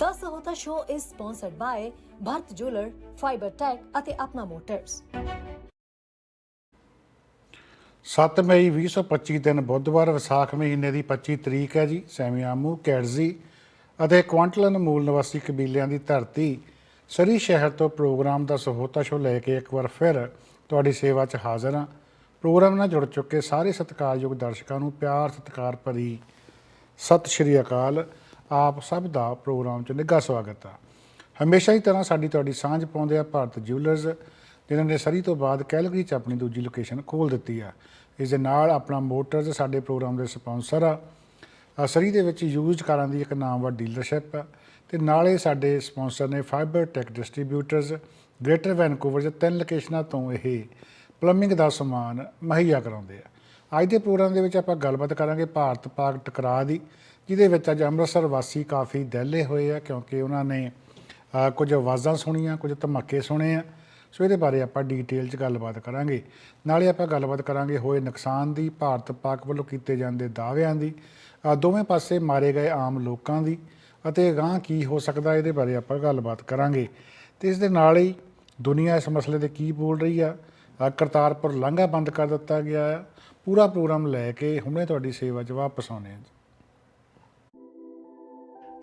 The Sahota Show is sponsored by Bharat Jeweler, Fiber Tech ਅਤੇ Apna motors 7 ਮਈ 2025 ਦਿਨ ਬੁੱਧਵਾਰ ਵਿਸਾਖ ਮਹੀਨੇ ਦੀ 25 ਤਰੀਕ ਹੈ ਜੀ ਸੈਮੀਆਮੂ ਕੈਡਜ਼ੀ ਅਤੇ ਕੁਆਂਟਲਨ ਮੂਲ ਨਿਵਾਸੀ ਕਬੀਲਿਆਂ ਦੀ ਧਰਤੀ। ਸਰੀ ਸ਼ਹਿਰ ਤੋਂ ਪ੍ਰੋਗਰਾਮ ਦਾ ਸਹੋਤਾ ਸ਼ੋ ਲੈ ਕੇ ਇੱਕ ਵਾਰ ਫਿਰ ਤੁਹਾਡੀ ਸੇਵਾ 'ਚ ਹਾਜ਼ਰ ਹਾਂ। ਪ੍ਰੋਗਰਾਮ ਨਾਲ ਜੁੜ ਚੁੱਕੇ ਸਾਰੇ ਸਤਿਕਾਰਯੋਗ ਦਰਸ਼ਕਾਂ ਨੂੰ ਪਿਆਰ ਸਤਿਕਾਰ ਭਰੀ ਸਤਿ ਸ਼੍ਰੀ ਅਕਾਲ। ਆਪ ਸਭ ਦਾ ਪ੍ਰੋਗਰਾਮ 'ਚ ਨਿੱਘਾ ਸਵਾਗਤ ਆ। ਹਮੇਸ਼ਾ ਹੀ ਤਰ੍ਹਾਂ ਸਾਡੀ ਤੁਹਾਡੀ ਸਾਂਝ ਪਾਉਂਦੇ ਆ ਭਾਰਤ ਜਿਊਲਰਸ ਜਿਨ੍ਹਾਂ ਨੇ ਸਰੀ ਤੋਂ ਬਾਅਦ ਕੈਲਗਰੀ 'ਚ ਆਪਣੀ ਦੂਜੀ ਲੋਕੇਸ਼ਨ ਖੋਲ ਦਿੱਤੀ ਆ। ਇਸ ਦੇ ਨਾਲ ਆਪਣਾ ਮੋਟਰਸ ਸਾਡੇ ਪ੍ਰੋਗਰਾਮ ਦੇ ਸਪਾਂਸਰ ਆ। ਸਰੀ ਦੇ ਵਿੱਚ ਯੂਜ਼ਡ ਕਾਰਾਂ ਦੀ ਇੱਕ ਨਾਮਵਰ ਡੀਲਰਸ਼ਿਪ ਆ ਤੇ ਨਾਲੇ ਸਾਡੇ ਸਪਾਂਸਰ ਨੇ fibre tech distributors greater Vancouver ਦੇ ਤਿੰਨ ਲੋਕੇਸ਼ਨਾਂ ਤੋਂ ਇਹ ਪਲੰਬਿੰਗ ਦਾ ਸਮਾਨ ਮੁਹੱਈਆ ਕਰਾਉਂਦੇ ਆ। ਅੱਜ ਦੇ ਪ੍ਰੋਗਰਾਮ ਦੇ ਵਿੱਚ ਆਪਾਂ ਗੱਲਬਾਤ ਕਰਾਂਗੇ ਭਾਰਤ ਪਾਕ ਟਕਰਾਅ ਦੀ ਜਿਹਦੇ ਵਿੱਚ ਅੱਜ ਅੰਮ੍ਰਿਤਸਰ ਵਾਸੀ ਕਾਫੀ ਦਹਿਲੇ ਹੋਏ ਆ, ਕਿਉਂਕਿ ਉਹਨਾਂ ਨੇ ਕੁਝ ਆਵਾਜ਼ਾਂ ਸੁਣੀਆਂ, ਕੁਝ ਧਮਾਕੇ ਸੁਣੇ ਆ। ਸੋ ਇਹਦੇ ਬਾਰੇ ਆਪਾਂ ਡੀਟੇਲ 'ਚ ਗੱਲਬਾਤ ਕਰਾਂਗੇ। ਨਾਲੇ ਆਪਾਂ ਗੱਲਬਾਤ ਕਰਾਂਗੇ ਹੋਏ ਨੁਕਸਾਨ ਦੀ, ਭਾਰਤ ਪਾਕ ਵੱਲੋਂ ਕੀਤੇ ਜਾਂਦੇ ਦਾਅਵਿਆਂ ਦੀ ਦੋਵੇਂ ਪਾਸੇ ਮਾਰੇ ਗਏ ਆਮ ਲੋਕਾਂ ਦੀ, ਅਤੇ ਅਗਾਂਹ ਕੀ ਹੋ ਸਕਦਾ ਇਹਦੇ ਬਾਰੇ ਆਪਾਂ ਗੱਲਬਾਤ ਕਰਾਂਗੇ। ਤੇ ਇਸ ਦੇ ਨਾਲ ਹੀ ਦੁਨੀਆ ਇਸ ਮਸਲੇ ਤੇ ਕੀ ਬੋਲ ਰਹੀ ਆ? ਕਰਤਾਰਪੁਰ ਲਾਂਘਾ ਬੰਦ ਕਰ ਦਿੱਤਾ ਗਿਆ ਆ। ਪੂਰਾ ਪ੍ਰੋਗਰਾਮ ਲੈ ਕੇ ਹੁਣੇ ਤੁਹਾਡੀ ਸੇਵਾ 'ਚ ਵਾਪਸ ਆਉਣੇ ਆ ਜੀ।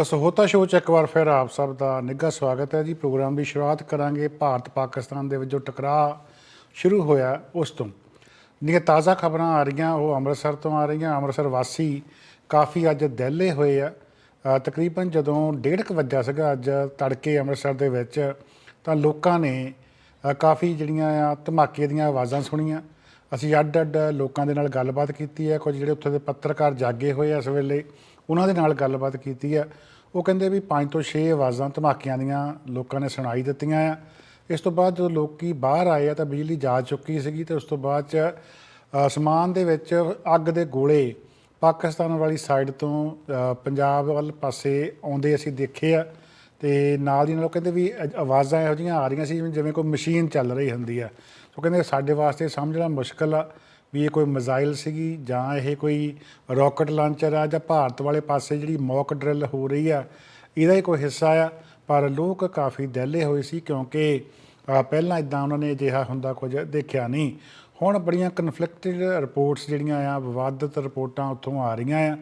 ਤਾਂ ਸਹੋਤਾ ਸ਼ੋਅ 'ਚ ਇੱਕ ਵਾਰ ਫਿਰ ਆਪ ਸਭ ਦਾ ਨਿੱਘਾ ਸਵਾਗਤ ਹੈ ਜੀ। ਪ੍ਰੋਗਰਾਮ ਦੀ ਸ਼ੁਰੂਆਤ ਕਰਾਂਗੇ। ਭਾਰਤ ਪਾਕਿਸਤਾਨ ਦੇ ਵਿੱਚ ਜੋ ਟਕਰਾਅ ਸ਼ੁਰੂ ਹੋਇਆ ਉਸ ਤੋਂ। ਜਿਹੜੀਆਂ ਤਾਜ਼ਾ ਖਬਰਾਂ ਆ ਰਹੀਆਂ, ਉਹ ਅੰਮ੍ਰਿਤਸਰ ਤੋਂ ਆ ਰਹੀਆਂ। ਅੰਮ੍ਰਿਤਸਰ ਵਾਸੀ ਕਾਫੀ ਅੱਜ ਦਹਿਲੇ ਹੋਏ ਆ। ਤਕਰੀਬਨ ਜਦੋਂ 1:30 ਵਜੇ ਸੀਗਾ ਅੱਜ ਤੜਕੇ ਅੰਮ੍ਰਿਤਸਰ ਦੇ ਵਿੱਚ, ਤਾਂ ਲੋਕਾਂ ਨੇ ਕਾਫੀ ਜਿਹੜੀਆਂ ਆ, ਧਮਾਕੇ ਦੀਆਂ ਆਵਾਜ਼ਾਂ ਸੁਣੀਆਂ। ਅਸੀਂ ਅੱਡ ਅੱਡ ਲੋਕਾਂ ਦੇ ਨਾਲ ਗੱਲਬਾਤ ਕੀਤੀ ਹੈ। ਕੁਝ ਜਿਹੜੇ ਉੱਥੇ ਦੇ ਪੱਤਰਕਾਰ ਜਾਗੇ ਹੋਏ ਆ ਇਸ ਵੇਲੇ। ਉਹਨਾਂ ਦੇ ਨਾਲ ਗੱਲਬਾਤ ਕੀਤੀ ਆ। ਉਹ ਕਹਿੰਦੇ ਵੀ 5 ਤੋਂ 6 ਆਵਾਜ਼ਾਂ ਧਮਾਕਿਆਂ ਦੀਆਂ ਲੋਕਾਂ ਨੇ ਸੁਣਾਈ ਦਿੱਤੀਆਂ ਆ। ਇਸ ਤੋਂ ਬਾਅਦ ਜਦੋਂ ਲੋਕੀ ਬਾਹਰ ਆਏ ਆ ਤਾਂ ਬਿਜਲੀ ਜਾ ਚੁੱਕੀ ਸੀਗੀ ਤੇ ਉਸ ਤੋਂ ਬਾਅਦ ਚ ਅਸਮਾਨ ਦੇ ਵਿੱਚ ਅੱਗ ਦੇ ਗੋਲੇ ਪਾਕਿਸਤਾਨ ਵਾਲੀ ਸਾਈਡ ਤੋਂ ਪੰਜਾਬ ਵੱਲ ਪਾਸੇ ਆਉਂਦੇ ਅਸੀਂ ਦੇਖੇ ਆ। ਤੇ ਨਾਲ ਦੀ ਨਾਲ ਉਹ ਕਹਿੰਦੇ ਵੀ ਅ- ਆਵਾਜ਼ਾਂ ਇਹੋ ਜਿਹੀਆਂ ਆ ਰਹੀਆਂ ਸੀ ਜਿਵੇਂ- ਕੋਈ ਮਸ਼ੀਨ ਚੱਲ ਰਹੀ ਹੁੰਦੀ ਆ। ਉਹ ਕਹਿੰਦੇ ਸਾਡੇ ਵਾਸਤੇ ਸਮਝਣਾ ਮੁਸ਼ਕਲ ਆ। ਵੀ ਇਹ ਕੋਈ ਮਿਜ਼ਾਈਲ ਸੀਗੀ ਜਾਂ ਇਹ ਕੋਈ ਰਾਕਟ ਲਾਂਚਰ ਆ ਜਾਂ ਭਾਰਤ ਵਾਲੇ ਪਾਸੇ ਜਿਹੜੀ ਮੌਕ ਡਰਿਲ ਹੋ ਰਹੀ ਆ, ਇਹਦਾ ਹੀ ਕੋਈ ਹਿੱਸਾ ਆ। ਪਰ ਲੋਕ ਕਾਫੀ ਦਹਿਲੇ ਹੋਏ ਸੀ ਕਿਉਂਕਿ ਪਹਿਲਾਂ ਇਦਾਂ ਉਹਨਾਂ ਨੇ ਅਜਿਹਾ ਹੁੰਦਾ ਕੁਝ ਦੇਖਿਆ ਨਹੀਂ। ਹੁਣ ਬੜੀਆਂ ਕਨਫਲਿਕਟਡ ਰਿਪੋਰਟਸ ਜਿਹੜੀਆਂ ਆ, ਵਿਵਾਦਤ ਰਿਪੋਰਟਾਂ ਉੱਥੋਂ ਆ ਰਹੀਆਂ ਆ।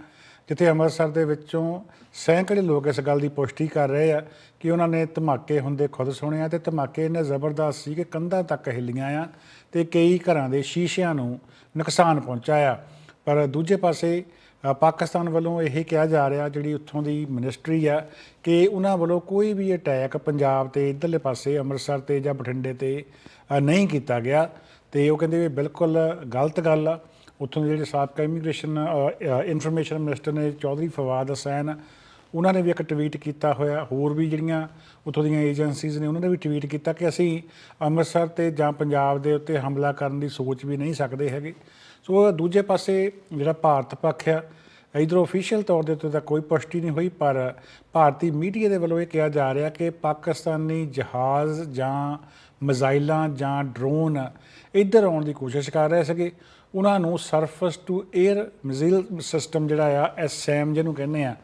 ਜਿੱਥੇ ਅੰਮ੍ਰਿਤਸਰ ਦੇ ਵਿੱਚੋਂ ਸੈਂਕੜੇ ਲੋਕ ਇਸ ਗੱਲ ਦੀ ਪੁਸ਼ਟੀ ਕਰ ਰਹੇ ਆ ਕਿ ਉਹਨਾਂ ਨੇ ਧਮਾਕੇ ਹੁੰਦੇ ਖੁਦ ਸੁਣੇ ਆ ਤੇ ਧਮਾਕੇ ਇੰਨੇ ਜ਼ਬਰਦਸਤ ਸੀ ਕਿ ਕੰਧਾਂ ਤੱਕ ਹਿੱਲੀਆਂ ਆ ਤੇ ਕਈ ਘਰਾਂ ਦੇ ਸ਼ੀਸ਼ਿਆਂ ਨੂੰ ਨੁਕਸਾਨ ਪਹੁੰਚਾਇਆ। ਪਰ ਦੂਜੇ ਪਾਸੇ ਪਾਕਿਸਤਾਨ ਵੱਲੋਂ ਇਹ ਕਿਹਾ ਜਾ ਰਿਹਾ ਜਿਹੜੀ ਉੱਥੋਂ ਦੀ ਮਿਨਿਸਟਰੀ ਆ ਕਿ ਉਹਨਾਂ ਵੱਲੋਂ ਕੋਈ ਵੀ ਅਟੈਕ ਪੰਜਾਬ ਤੇ ਇਧਰਲੇ ਪਾਸੇ, ਅੰਮ੍ਰਿਤਸਰ ਤੇ ਜਾਂ ਬਠਿੰਡੇ ਤੇ ਨਹੀਂ ਕੀਤਾ ਗਿਆ। ਤੇ ਉਹ ਕਹਿੰਦੇ ਵੀ ਬਿਲਕੁਲ ਗਲਤ ਗੱਲ ਆ। ਉੱਥੋਂ ਦੇ ਜਿਹੜੇ ਸਾਬਕਾ ਇਮੀਗ੍ਰੇਸ਼ਨ ਇਨਫੋਰਮੇਸ਼ਨ ਮਿਨਿਸਟਰ ਨੇ ਚੌਧਰੀ ਫਵਾਦ ਹਸੈਨ, ਉਹਨਾਂ ਨੇ ਵੀ ਇੱਕ ਟਵੀਟ ਕੀਤਾ ਹੋਇਆ, ਹੋਰ ਵੀ ਜਿਹੜੀਆਂ ਉੱਥੋਂ ਦੀਆਂ ਏਜੰਸੀਜ਼ ਨੇ, ਉਹਨਾਂ ਨੇ ਵੀ ਟਵੀਟ ਕੀਤਾ ਕਿ ਅਸੀਂ ਅੰਮ੍ਰਿਤਸਰ ਤੇ ਜਾਂ ਪੰਜਾਬ ਦੇ ਉੱਤੇ ਹਮਲਾ ਕਰਨ ਦੀ ਸੋਚ ਵੀ ਨਹੀਂ ਸਕਦੇ ਹੈਗੇ। ਸੋ ਦੂਜੇ ਪਾਸੇ ਜਿਹੜਾ ਭਾਰਤ ਪੱਖ ਆ, ਇਧਰੋਂ ਅਫੀਸ਼ੀਅਲ ਤੌਰ ਦੇ ਉੱਤੇ ਤਾਂ ਕੋਈ ਪੁਸ਼ਟੀ ਨਹੀਂ ਹੋਈ, ਪਰ ਭਾਰਤੀ ਮੀਡੀਆ ਦੇ ਵੱਲੋਂ ਇਹ ਕਿਹਾ ਜਾ ਰਿਹਾ ਕਿ ਪਾਕਿਸਤਾਨੀ ਜਹਾਜ਼ ਜਾਂ ਮਿਜ਼ਾਈਲਾਂ ਜਾਂ ਡਰੋਨ ਇੱਧਰ ਆਉਣ ਦੀ ਕੋਸ਼ਿਸ਼ ਕਰ ਰਹੇ ਸੀਗੇ। ਉਹਨਾਂ ਨੂੰ surface to air missile system ਜਿਹੜਾ ਆ ਐਸਐਮ ਜਿਹਨੂੰ ਕਹਿੰਦੇ ਆ,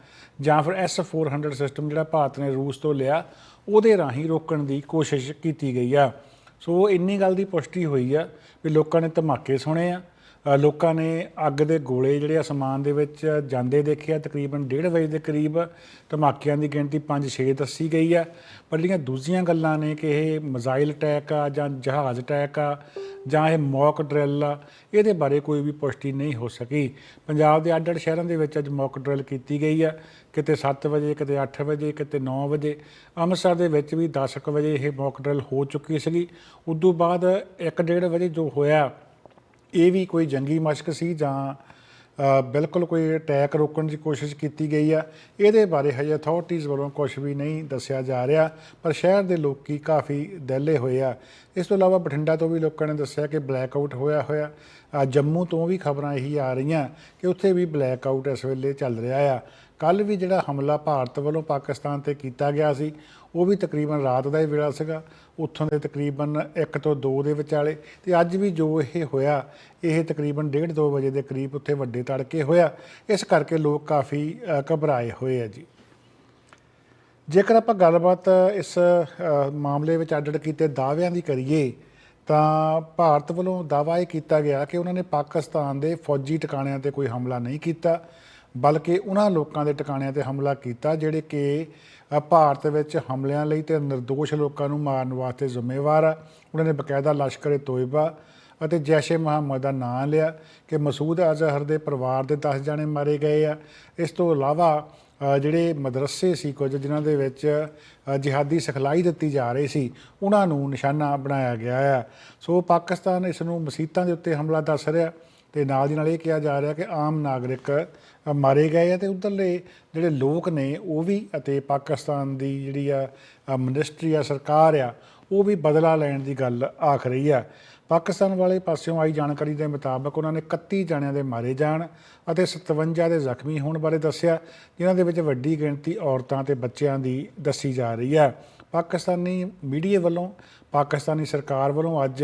ਜਾਂ ਫਿਰ S400 ਸਿਸਟਮ ਜਿਹੜਾ ਭਾਰਤ ਨੇ ਰੂਸ ਤੋਂ ਲਿਆ, ਉਹਦੇ ਰਾਹੀਂ ਰੋਕਣ ਦੀ ਕੋਸ਼ਿਸ਼ ਕੀਤੀ ਗਈ ਆ। ਸੋ ਇੰਨੀ ਗੱਲ ਦੀ ਪੁਸ਼ਟੀ ਹੋਈ ਆ ਵੀ ਲੋਕਾਂ ਨੇ ਧਮਾਕੇ ਸੁਣੇ ਆ ਲੋਕਾਂ ਨੇ ਅੱਗ ਦੇ ਗੋਲੇ ਜਿਹੜੇ ਅਸਮਾਨ ਦੇ ਵਿੱਚ ਜਾਂਦੇ ਦੇਖਿਆ, ਤਕਰੀਬਨ 1:30 ਵਜੇ ਦੇ ਕਰੀਬ ਧਮਾਕਿਆਂ ਦੀ ਗਿਣਤੀ 5-6 ਦੱਸੀ ਗਈ ਆ। ਪਰ ਜਿਹੜੀਆਂ ਦੂਜੀਆਂ ਗੱਲਾਂ ਨੇ ਕਿ ਇਹ ਮਿਜ਼ਾਈਲ ਅਟੈਕ ਆ ਜਾਂ ਜਹਾਜ਼ ਅਟੈਕ ਆ ਜਾਂ ਇਹ ਮੌਕ ਡਰਿਲ ਆ, ਇਹਦੇ ਬਾਰੇ ਕੋਈ ਵੀ ਪੁਸ਼ਟੀ ਨਹੀਂ ਹੋ ਸਕੀ। ਪੰਜਾਬ ਦੇ ਅੱਡ-ਅੱਡ ਸ਼ਹਿਰਾਂ ਦੇ ਵਿੱਚ ਅੱਜ ਮੌਕ ਡਰਿਲ ਕੀਤੀ ਗਈ ਆ। ਕਿਤੇ 7 ਵਜੇ, ਕਿਤੇ 8 ਵਜੇ, ਕਿਤੇ 9 ਵਜੇ। ਅੰਮ੍ਰਿਤਸਰ ਦੇ ਵਿੱਚ ਵੀ 10 ਕੁ ਵਜੇ ਇਹ ਮੌਕ ਡਰਿਲ ਹੋ ਚੁੱਕੀ ਸੀਗੀ। ਉਦੋਂ ਬਾਅਦ 1:30 ਵਜੇ ਜੋ ਹੋਇਆ ਇਹ ਵੀ ਕੋਈ ਜੰਗੀ ਮਸ਼ਕ ਸੀ ਜਾਂ ਬਿਲਕੁਲ ਕੋਈ ਅਟੈਕ ਰੋਕਣ ਦੀ ਕੋਸ਼ਿਸ਼ ਕੀਤੀ ਗਈ ਆ। ਇਹਦੇ ਬਾਰੇ ਹਜੇ ਅਥਾਰਟੀਜ਼ ਵੱਲੋਂ ਕੁਝ ਵੀ ਨਹੀਂ ਦੱਸਿਆ ਜਾ ਰਿਹਾ, ਪਰ ਸ਼ਹਿਰ ਦੇ ਲੋਕੀ ਕਾਫੀ ਦਹਿਲੇ ਹੋਏ ਆ। ਇਸ ਤੋਂ ਇਲਾਵਾ ਬਠਿੰਡਾ ਤੋਂ ਵੀ ਲੋਕਾਂ ਨੇ ਦੱਸਿਆ ਕਿ ਬਲੈਕ ਆਊਟ ਹੋਇਆ। ਹੋਇਆ ਜੰਮੂ ਤੋਂ ਵੀ ਖਬਰਾਂ ਇਹੀ ਆ ਰਹੀਆਂ ਕਿ ਉੱਥੇ ਵੀ ਬਲੈਕ ਆਊਟ ਇਸ ਵੇਲੇ ਚੱਲ ਰਿਹਾ ਆ। ਕੱਲ ਵੀ ਜਿਹੜਾ ਹਮਲਾ ਭਾਰਤ ਵੱਲੋਂ ਪਾਕਿਸਤਾਨ ਤੇ ਕੀਤਾ ਗਿਆ ਸੀ, ਉਹ ਵੀ ਤਕਰੀਬਨ ਰਾਤ ਦਾ ਹੀ ਵੇਲਾ ਸੀਗਾ। ਉੱਥੋਂ ਦੇ ਤਕਰੀਬਨ 1 ਤੋਂ 2 ਦੇ ਵਿਚਾਲੇ ਤੇ ਅੱਜ ਵੀ ਜੋ ਇਹ ਹੋਇਆ, ਇਹ ਤਕਰੀਬਨ 1:30 2 ਵਜੇ ਦੇ ਕਰੀਬ ਉੱਥੇ ਵੱਡੇ ਤੜਕੇ ਹੋਇਆ। ਇਸ ਕਰਕੇ ਲੋਕ ਕਾਫੀ ਘਬਰਾਏ ਹੋਏ ਆ ਜੀ। ਜੇਕਰ ਆਪਾਂ ਗੱਲਬਾਤ ਇਸ ਮਾਮਲੇ ਵਿੱਚ ਅੱਡ-ਅੱਡ ਕੀਤੇ ਦਾਅਵਿਆਂ ਦੀ ਕਰੀਏ, ਤਾਂ ਭਾਰਤ ਵੱਲੋਂ ਦਾਅਵਾ ਇਹ ਕੀਤਾ ਗਿਆ ਕਿ ਉਹਨਾਂ ਨੇ ਪਾਕਿਸਤਾਨ ਦੇ ਫੌਜੀ ਟਿਕਾਣਿਆਂ ਤੇ ਕੋਈ ਹਮਲਾ ਨਹੀਂ ਕੀਤਾ। ਬਲਕਿ ਉਹਨਾਂ ਲੋਕਾਂ ਦੇ ਟਿਕਾਣਿਆਂ ਤੇ ਹਮਲਾ ਕੀਤਾ, ਜਿਹੜੇ ਕਿ ਭਾਰਤ ਵਿੱਚ ਹਮਲਿਆਂ ਲਈ ਤੇ નિર્ਦੋਸ਼ ਲੋਕਾਂ ਨੂੰ ਮਾਰਨ ਵਾਸਤੇ ਜ਼ਿੰਮੇਵਾਰ ਆ। ਉਹਨਾਂ ਨੇ ਬਕਾਇਦਾ ਲਸ਼ਕਰ ਤੋਇਬਾ ਅਤੇ ਜੈਸ਼-ਏ ਮੁਹੰਮਦ ਦਾ ਨਾਂ ਲਿਆ ਕਿ ਮਸੂਦ ਅਜ਼ਹਰ ਦੇ ਪਰਿਵਾਰ ਦੇ 10 ਜਣੇ ਮਾਰੇ ਗਏ ਆ। ਇਸ ਤੋਂ ਇਲਾਵਾ ਜਿਹੜੇ ਮਦਰਸੇ ਸੀ ਕੁਝ, ਜਿਨ੍ਹਾਂ ਦੇ ਵਿੱਚ ਜਿਹਾਦੀ ਸਿਖਲਾਈ ਦਿੱਤੀ ਜਾ ਰਹੀ ਸੀ, ਉਹਨਾਂ ਨੂੰ ਨਿਸ਼ਾਨਾ ਬਣਾਇਆ ਗਿਆ ਆ। ਸੋ ਪਾਕਿਸਤਾਨ ਇਸ ਨੂੰ ਮਸੀਤਾਂ ਦੇ ਉੱਤੇ ਹਮਲਾ ਦੱਸ ਰਿਹਾ। ਤੇ ਨਾਲ ਦੀ ਨਾਲ ਇਹ ਕਿਹਾ ਜਾ ਰਿਹਾ ਕਿ ਆਮ ਨਾਗਰਿਕ ਮਾਰੇ ਗਏ ਆ ਤੇ ਉਧਰਲੇ ਜਿਹੜੇ ਲੋਕ ਨੇ ਉਹ ਵੀ ਅਤੇ ਪਾਕਿਸਤਾਨ ਦੀ ਜਿਹੜੀ ਆ ਅ, ਮਿਨਿਸਟਰੀ ਆ ਸਰਕਾਰ ਆ ਉਹ ਵੀ ਬਦਲਾ ਲੈਣ ਦੀ ਗੱਲ ਆਖ ਰਹੀ ਆ। ਪਾਕਿਸਤਾਨ ਵਾਲੇ ਪਾਸਿਓਂ ਆਈ ਜਾਣਕਾਰੀ ਦੇ ਮੁਤਾਬਕ ਉਹਨਾਂ ਨੇ 31 ਜਣਿਆਂ ਦੇ ਮਾਰੇ ਜਾਣ ਅਤੇ 57 ਦੇ ਜ਼ਖਮੀ ਹੋਣ ਬਾਰੇ ਦੱਸਿਆ ਜਿਨ੍ਹਾਂ ਦੇ ਵਿੱਚ ਵੱਡੀ ਗਿਣਤੀ ਔਰਤਾਂ ਤੇ ਬੱਚਿਆਂ ਦੀ ਦੱਸੀ ਜਾ ਰਹੀ ਹੈ ਪਾਕਿਸਤਾਨੀ ਮੀਡੀਆ ਵੱਲੋਂ, ਪਾਕਿਸਤਾਨੀ ਸਰਕਾਰ ਵੱਲੋਂ ਅੱਜ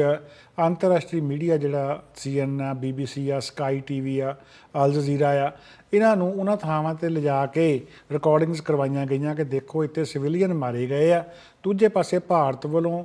ਅੰਤਰਰਾਸ਼ਟਰੀ ਮੀਡੀਆ ਜਿਹੜਾ ਸੀਐਨ ਆ ਬੀਬੀਸੀ ਆ, ਸਕਾਈ ਟੀਵੀ ਆ, ਅਲ ਜਜ਼ੀਰਾ ਆ, ਇਹਨਾਂ ਨੂੰ ਉਹਨਾਂ ਥਾਵਾਂ ਤੇ ਲਿਜਾ ਕੇ ਰਿਕਾਰਡਿੰਗਸ ਕਰਵਾਈਆਂ ਗਈਆਂ ਕਿ ਦੇਖੋ ਇੱਥੇ ਸਿਵਿਲੀਅਨ ਮਾਰੇ ਗਏ ਆ। ਦੂਜੇ ਪਾਸੇ ਭਾਰਤ ਵੱਲੋਂ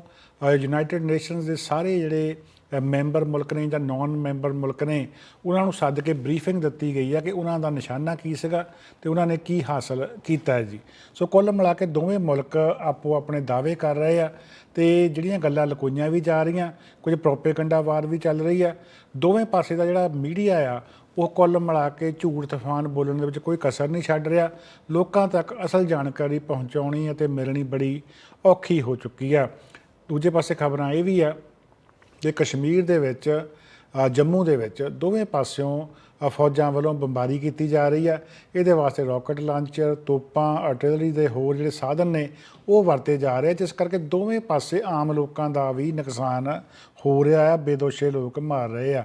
ਯੂਨਾਈਟਿਡ ਨੇਸ਼ਨਸ ਦੇ ਸਾਰੇ ਜਿਹੜੇ ਮੈਂਬਰ ਮੁਲਕ ਨੇ ਜਾਂ ਨਾਨ ਮੈਂਬਰ ਮੁਲਕ ਨੇ, ਉਹਨਾਂ ਨੂੰ ਸੱਦ ਕੇ ਬਰੀਫਿੰਗ ਦਿੱਤੀ ਗਈ ਹੈ ਕਿ ਉਹਨਾਂ ਦਾ ਨਿਸ਼ਾਨਾ ਕੀ ਸੀਗਾ ਤੇ ਉਹਨਾਂ ਨੇ ਕੀ ਹਾਸਲ ਕੀਤਾ ਹੈ ਜੀ। ਸੋ ਕੁੱਲ ਮਿਲਾ ਕੇ ਦੋਵੇਂ ਮੁਲਕ ਆਪੋ ਆਪਣੇ ਦਾਅਵੇ ਕਰ ਰਹੇ ਆ ਤੇ ਜਿਹੜੀਆਂ ਗੱਲਾਂ ਲਕੋਈਆਂ ਵੀ ਜਾ ਰਹੀਆਂ, ਕੁਝ ਪ੍ਰੋਪੇਗੰਡਾ ਵਾਰ ਵੀ ਚੱਲ ਰਹੀ ਆ, ਦੋਵੇਂ ਪਾਸੇ ਦਾ ਜਿਹੜਾ ਮੀਡੀਆ ਆ, ਉਹ ਕੁੱਲ ਮਿਲਾ ਕੇ ਝੂਠ ਤੂਫਾਨ ਬੋਲਣ ਦੇ ਵਿੱਚ ਕੋਈ ਕਸਰ ਨਹੀਂ ਛੱਡ ਰਿਹਾ, ਲੋਕਾਂ ਤੱਕ ਅਸਲ ਜਾਣਕਾਰੀ ਪਹੁੰਚਾਉਣੀ ਅਤੇ ਮਿਲਣੀ ਬੜੀ ਔਖੀ ਹੋ ਚੁੱਕੀ ਆ। ਦੂਜੇ ਪਾਸੇ ਖਬਰਾਂ ਇਹ ਵੀ ਆ ਕਿ ਕਸ਼ਮੀਰ ਦੇ ਵਿੱਚ ਜੰਮੂ ਦੇ ਵਿੱਚ ਦੋਵੇਂ ਪਾਸਿਓਂ ਫੌਜਾਂ ਵੱਲੋਂ ਬੰਬਾਰੀ ਕੀਤੀ ਜਾ ਰਹੀ ਹੈ ਇਹਦੇ ਵਾਸਤੇ ਰਾਕਟ ਲਾਂਚਰ, ਤੋਪਾਂ, ਆਰਟਿਲਰੀ ਦੇ ਹੋਰ ਜਿਹੜੇ ਸਾਧਨ ਨੇ, ਉਹ ਵਰਤੇ ਜਾ ਰਹੇ ਜਿਸ ਕਰਕੇ ਦੋਵੇਂ ਪਾਸੇ ਆਮ ਲੋਕਾਂ ਦਾ ਵੀ ਨੁਕਸਾਨ ਹੋ ਰਿਹਾ ਹੈ ਬੇਦੋਸ਼ੇ ਲੋਕ ਮਾਰ ਰਹੇ ਆ।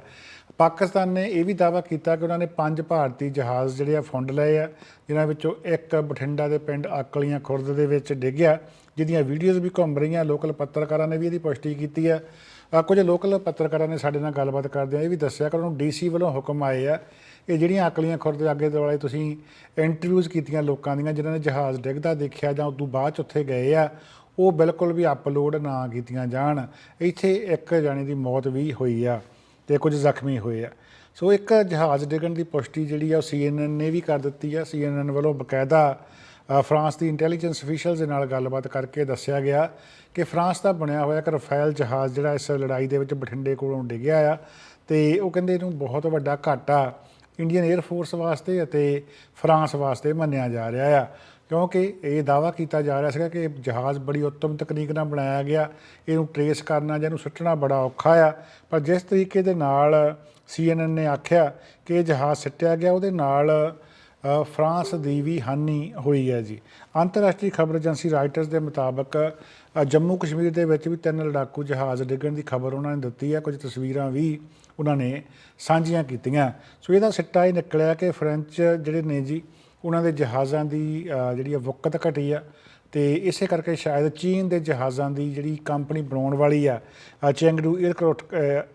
ਪਾਕਿਸਤਾਨ ਨੇ ਇਹ ਵੀ ਦਾਅਵਾ ਕੀਤਾ ਕਿ ਉਹਨਾਂ ਨੇ ਪੰਜ ਭਾਰਤੀ ਜਹਾਜ਼ ਜਿਹੜੇ ਆ ਫੁੰਡ ਲਏ ਆ, ਜਿਨ੍ਹਾਂ ਵਿੱਚੋਂ ਇੱਕ ਬਠਿੰਡਾ ਦੇ ਪਿੰਡ ਆਕਲੀਆਂ ਖੁਰਦ ਦੇ ਵਿੱਚ ਡਿੱਗਿਆ, ਜਿਹਦੀਆਂ ਵੀਡੀਓਜ਼ ਵੀ ਘੁੰਮ ਰਹੀਆਂ, ਲੋਕਲ ਪੱਤਰਕਾਰਾਂ ਨੇ ਵੀ ਇਹਦੀ ਪੁਸ਼ਟੀ ਕੀਤੀ ਆ। ਕੁਝ ਲੋਕਲ ਪੱਤਰਕਾਰਾਂ ਨੇ ਸਾਡੇ ਨਾਲ ਗੱਲਬਾਤ ਕਰਦਿਆਂ ਇਹ ਵੀ ਦੱਸਿਆ ਕਿ ਉਹਨਾਂ ਨੂੰ ਡੀਸੀ ਵੱਲੋਂ ਹੁਕਮ ਆਏ ਆ। ਇਹ ਜਿਹੜੀਆਂ ਅਕਲੀਆਂ ਖੁਰਦ ਦੇ ਅੱਗੇ ਦੁਆਲੇ ਤੁਸੀਂ ਇੰਟਰਵਿਊਜ਼ ਕੀਤੀਆਂ ਲੋਕਾਂ ਦੀਆਂ, ਜਿਨ੍ਹਾਂ ਨੇ ਜਹਾਜ਼ ਡਿੱਗਦਾ ਦੇਖਿਆ ਜਾਂ ਉਦੋਂ ਬਾਅਦ ਚ ਉੱਥੇ ਗਏ ਆ, ਉਹ ਬਿਲਕੁਲ ਵੀ ਅਪਲੋਡ ਨਾ ਕੀਤੀਆਂ ਜਾਣ। ਇੱਥੇ ਇੱਕ ਜਾਣੇ ਦੀ ਮੌਤ ਵੀ ਹੋਈ ਆ ਤੇ ਕੁਝ ਜ਼ਖਮੀ ਹੋਏ ਆ। ਸੋ ਇੱਕ ਜਹਾਜ਼ ਡਿੱਗਣ ਦੀ ਪੁਸ਼ਟੀ ਜਿਹੜੀ ਆ ਉਹ CNN ਨੇ ਵੀ ਕਰ ਦਿੱਤੀ ਆ। CNN ਵੱਲੋਂ ਬਕਾਇਦਾ ਫਰਾਂਸ ਦੀ ਇੰਟੈਲੀਜੈਂਸ ਅਫੀਸ਼ੀਅਲਸ ਦੇ ਨਾਲ ਗੱਲਬਾਤ ਕਰਕੇ ਦੱਸਿਆ ਗਿਆ ਕਿ ਫਰਾਂਸ ਦਾ ਬਣਿਆ ਹੋਇਆ ਇੱਕ ਰਫੇਲ ਜਹਾਜ਼ ਜਿਹੜਾ ਇਸ ਲੜਾਈ ਦੇ ਵਿੱਚ ਬਠਿੰਡੇ ਕੋਲੋਂ ਡਿੱਗਿਆ ਆ ਤੇ ਉਹ ਕਹਿੰਦੇ ਇਹਨੂੰ ਬਹੁਤ ਵੱਡਾ ਘਾਟਾ ਇੰਡੀਅਨ 에ਅਰ ਫੋਰਸ ਵਾਸਤੇ ਅਤੇ ਫਰਾਂਸ ਵਾਸਤੇ ਮੰਨਿਆ ਜਾ ਰਿਹਾ ਆ। ਕਿਉਂਕਿ ਇਹ ਦਾਵਾ ਕੀਤਾ ਜਾ ਰਿਹਾ ਸੀਗਾ ਕਿ ਇਹ ਜਹਾਜ਼ ਬੜੀ ਉੱਤਮ ਤਕਨੀਕ ਨਾਲ ਬਣਾਇਆ ਗਿਆ, ਇਹਨੂੰ ਟਰੇਸ ਕਰਨਾ ਜਾਂ ਇਹਨੂੰ ਸੁੱਟਣਾ ਬੜਾ ਔਖਾ ਆ। ਪਰ ਜਿਸ ਤਰੀਕੇ ਦੇ ਨਾਲ CNN ਨੇ ਆਖਿਆ ਕਿ ਇਹ ਜਹਾਜ਼ ਸਿੱਟਿਆ ਗਿਆ, ਉਹਦੇ ਨਾਲ ਫਰਾਂਸ ਦੀ ਵੀ ਹਾਨੀ ਹੋਈ ਹੈ ਜੀ। ਅੰਤਰਰਾਸ਼ਟਰੀ ਖਬਰ ਏਜੰਸੀ ਰਾਈਟਰਸ ਦੇ ਮੁਤਾਬਕ ਜੰਮੂ ਕਸ਼ਮੀਰ ਦੇ ਵਿੱਚ ਵੀ ਤਿੰਨ ਲੜਾਕੂ ਜਹਾਜ਼ ਡਿੱਗਣ ਦੀ ਖਬਰ ਉਹਨਾਂ ਨੇ ਦਿੱਤੀ ਹੈ। ਕੁਝ ਤਸਵੀਰਾਂ ਵੀ ਉਹਨਾਂ ਨੇ ਸਾਂਝੀਆਂ ਕੀਤੀਆਂ। ਸੋ ਇਹਦਾ ਸਿੱਟਾ ਇਹ ਨਿਕਲਿਆ ਕਿ ਫ੍ਰੈਂਚ ਜਿਹੜੇ ਨੇ ਜੀ ਉਹਨਾਂ ਦੇ ਜਹਾਜ਼ਾਂ ਦੀ ਜਿਹੜੀ ਆ ਵਕਤ ਘਟੀ ਆ ਤੇ ਇਸੇ ਕਰਕੇ ਸ਼ਾਇਦ ਚੀਨ ਦੇ ਜਹਾਜ਼ਾਂ ਦੀ ਜਿਹੜੀ ਕੰਪਨੀ ਬਣਾਉਣ ਵਾਲੀ ਆ ਅ, ਚੈਂਗਡੂ 에ਅਰਕ੍ਰਾਫਟ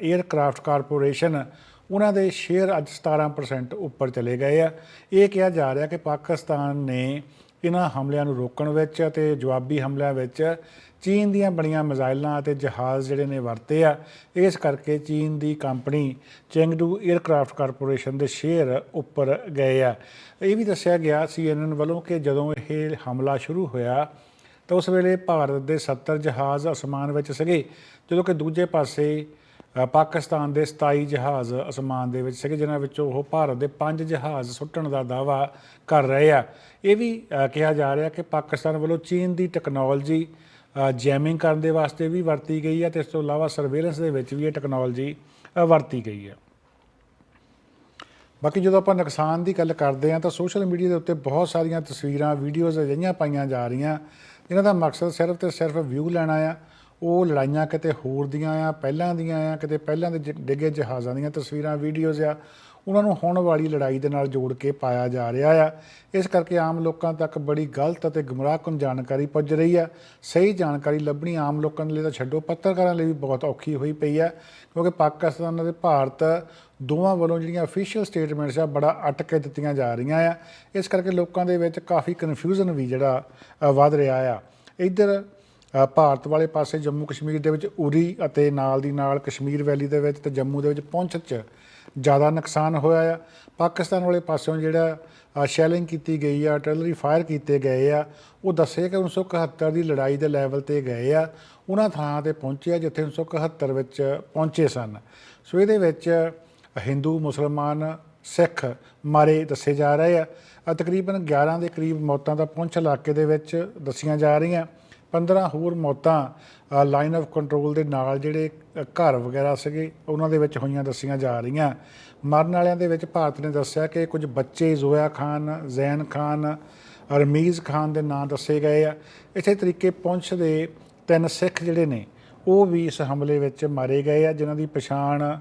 에ਅਰਕ੍ਰਾਫਟ ਕਾਰਪੋਰੇਸ਼ਨ ਉਹਨਾਂ ਦੇ ਸ਼ੇਅਰ ਅੱਜ 17% ਉੱਪਰ ਚਲੇ ਗਏ ਆ। ਇਹ ਕਿਹਾ ਜਾ ਰਿਹਾ ਕਿ ਪਾਕਿਸਤਾਨ ਨੇ ਇਹਨਾਂ ਹਮਲਿਆਂ ਨੂੰ ਰੋਕਣ ਵਿੱਚ ਅਤੇ ਜਵਾਬੀ ਹਮਲਿਆਂ ਵਿੱਚ ਚੀਨ ਦੀਆਂ ਬਣੀਆਂ ਮਿਜ਼ਾਈਲਾਂ ਅਤੇ ਜਹਾਜ਼ ਜਿਹੜੇ ਨੇ ਵਰਤੇ ਆ। ਇਸ ਕਰਕੇ ਚੀਨ ਦੀ ਕੰਪਨੀ ਚੈਂਗਡੂ 에ਅਰਕ੍ਰਾਫਟ ਕਾਰਪੋਰੇਸ਼ਨ ਦੇ ਸ਼ੇਅਰ ਉੱਪਰ ਗਏ ਆ। ਇਹ ਵੀ ਦੱਸਿਆ ਗਿਆ CNN ਵੱਲੋਂ ਕਿ ਜਦੋਂ ਇਹ ਹਮਲਾ ਸ਼ੁਰੂ ਹੋਇਆ, ਤਾਂ ਉਸ ਵੇਲੇ ਭਾਰਤ ਦੇ 70 ਜਹਾਜ਼ ਅਸਮਾਨ ਵਿੱਚ ਸੀਗੇ, ਜਦੋਂ ਕਿ ਦੂਜੇ ਪਾਸੇ ਪਾਕਿਸਤਾਨ ਦੇ 27 ਜਹਾਜ਼ ਅਸਮਾਨ ਦੇ ਵਿੱਚ ਸੀਗੇ, ਜਿਨ੍ਹਾਂ ਵਿੱਚੋਂ ਉਹ ਭਾਰਤ ਦੇ 5 ਜਹਾਜ਼ ਸੁੱਟਣ ਦਾ ਦਾਵਾ ਕਰ ਰਹੇ ਆ। ਇਹ ਵੀ ਕਿਹਾ ਜਾ ਰਿਹਾ ਕਿ ਪਾਕਿਸਤਾਨ ਵੱਲੋਂ ਚੀਨ ਦੀ ਟੈਕਨੋਲੋਜੀ ਜੈਮਿੰਗ ਕਰਨ ਦੇ ਵਾਸਤੇ ਵੀ ਵਰਤੀ ਗਈ ਹੈ ਤੇ ਇਸ ਤੋਂ ਇਲਾਵਾ ਸਰਵੇਲੈਂਸ ਦੇ ਵਿੱਚ ਵੀ ਇਹ ਟੈਕਨੋਲੋਜੀ ਵਰਤੀ ਗਈ ਹੈ। ਬਾਕੀ ਜਦੋਂ ਆਪਾਂ ਨੁਕਸਾਨ ਦੀ ਗੱਲ ਕਰਦੇ ਹਾਂ ਤਾਂ ਸੋਸ਼ਲ ਮੀਡੀਆ ਦੇ ਉੱਤੇ ਬਹੁਤ ਸਾਰੀਆਂ ਤਸਵੀਰਾਂ, ਵੀਡੀਓਜ਼ ਅਜਿਹੀਆਂ ਪਾਈਆਂ ਜਾ ਰਹੀਆਂ, ਜਿਨ੍ਹਾਂ ਦਾ ਮਕਸਦ ਸਿਰਫ ਤੇ ਸਿਰਫ ਵਿਊ ਲੈਣਾ ਆ। ਉਹ ਲੜਾਈਆਂ ਕਿਤੇ ਹੋਰ ਦੀਆਂ ਆ ਪਹਿਲਾਂ ਦੀਆਂ ਆ ਕਿਤੇ ਪਹਿਲਾਂ ਦੇ ਜ- ਡਿੱਗੇ ਜਹਾਜ਼ਾਂ ਦੀਆਂ ਤਸਵੀਰਾਂ ਵੀਡੀਓਜ਼ ਆ ਉਹਨਾਂ ਨੂੰ ਹੁਣ ਵਾਲੀ ਲੜਾਈ ਦੇ ਨਾਲ ਜੋੜ ਕੇ ਪਾਇਆ ਜਾ ਰਿਹਾ ਆ। ਇਸ ਕਰਕੇ ਆਮ ਲੋਕਾਂ ਤੱਕ ਬੜੀ ਗਲਤ ਅਤੇ ਗੁੰਮਰਾਹਕੁਨ ਜਾਣਕਾਰੀ ਪੁੱਜ ਰਹੀ ਆ। ਸਹੀ ਜਾਣਕਾਰੀ ਲੱਭਣੀ ਆਮ ਲੋਕਾਂ ਲਈ ਤਾਂ ਛੱਡੋ ਪੱਤਰਕਾਰਾਂ ਲਈ ਵੀ ਬਹੁਤ ਔਖੀ ਹੋਈ ਪਈ ਆ ਕਿਉਂਕਿ ਪਾਕਿਸਤਾਨ ਅਤੇ ਭਾਰਤ ਦੋਵਾਂ ਵੱਲੋਂ ਜਿਹੜੀਆਂ ਅਫੀਸ਼ੀਅਲ ਸਟੇਟਮੈਂਟਸ ਆ ਬੜਾ ਅਟਕ ਕੇ ਦਿੱਤੀਆਂ ਜਾ ਰਹੀਆਂ ਆ। ਇਸ ਕਰਕੇ ਲੋਕਾਂ ਦੇ ਵਿੱਚ ਕਾਫੀ ਕਨਫਿਊਜ਼ਨ ਵੀ ਜਿਹੜਾ ਅ, ਵੱਧ ਰਿਹਾ ਆ। ਇੱਧਰ ਭਾਰਤ ਵਾਲੇ ਪਾਸੇ ਜੰਮੂ ਕਸ਼ਮੀਰ ਦੇ ਵਿੱਚ ਉਰੀ ਅਤੇ ਨਾਲ ਦੀ ਨਾਲ ਕਸ਼ਮੀਰ ਵੈਲੀ ਦੇ ਵਿੱਚ ਤੇ ਜੰਮੂ ਦੇ ਵਿੱਚ ਪੁੰਛ 'ਚ ਜ਼ਿਆਦਾ ਨੁਕਸਾਨ ਹੋਇਆ ਆ। ਪਾਕਿਸਤਾਨ ਵਾਲੇ ਪਾਸਿਓਂ ਜਿਹੜਾ ਸ਼ੈਲਿੰਗ ਕੀਤੀ ਗਈ ਆ ਆਰਟਿਲਰੀ ਫਾਇਰ ਕੀਤੇ ਗਏ ਆ, ਉਹ ਦੱਸੇ ਕਿ 1971 ਦੀ ਲੜਾਈ ਦੇ ਲੈਵਲ ਤੇ ਗਏ ਆ। ਉਹਨਾਂ ਥਾਂ ਤੇ ਪਹੁੰਚੇ ਆ ਜਿੱਥੇ 1971 ਵਿੱਚ ਪਹੁੰਚੇ ਸਨ। ਸੋ ਇਹਦੇ ਵਿੱਚ ਹਿੰਦੂ, ਮੁਸਲਮਾਨ, ਸਿੱਖ ਮਾਰੇ ਦੱਸੇ ਜਾ ਰਹੇ ਆ। ਤਕਰੀਬਨ 11 ਦੇ ਕਰੀਬ ਮੌਤਾਂ ਦਾ ਪਹੁੰਚ ਇਲਾਕੇ ਦੇ ਵਿੱਚ ਦੱਸੀਆਂ ਜਾ ਰਹੀਆਂ। 15 ਹੋਰ ਮੌਤਾਂ ਲਾਈਨ ਆਫ ਕੰਟਰੋਲ ਦੇ ਨਾਲ ਜਿਹੜੇ ਘਰ ਵਗੈਰਾ ਸੀਗੇ, ਉਹਨਾਂ ਦੇ ਵਿੱਚ ਹੋਈਆਂ ਦੱਸੀਆਂ ਜਾ ਰਹੀਆਂ। ਮਰਨ ਵਾਲਿਆਂ ਦੇ ਵਿੱਚ ਭਾਰਤ ਨੇ ਦੱਸਿਆ ਕਿ ਕੁਝ ਬੱਚੇ ਜ਼ੋਇਆ ਖਾਨ, ਜ਼ੈਨ ਖਾਨ, ਰਮੀਜ਼ ਖਾਨ ਦੇ ਨਾਂ ਦੱਸੇ ਗਏ ਆ। ਇਸੇ ਤਰੀਕੇ ਪੁੰਛ ਦੇ ਤਿੰਨ ਸਿੱਖ ਜਿਹੜੇ ਨੇ, ਉਹ ਵੀ ਇਸ ਹਮਲੇ ਵਿੱਚ ਮਾਰੇ ਗਏ ਆ, ਜਿਨ੍ਹਾਂ ਦੀ ਪਛਾਣ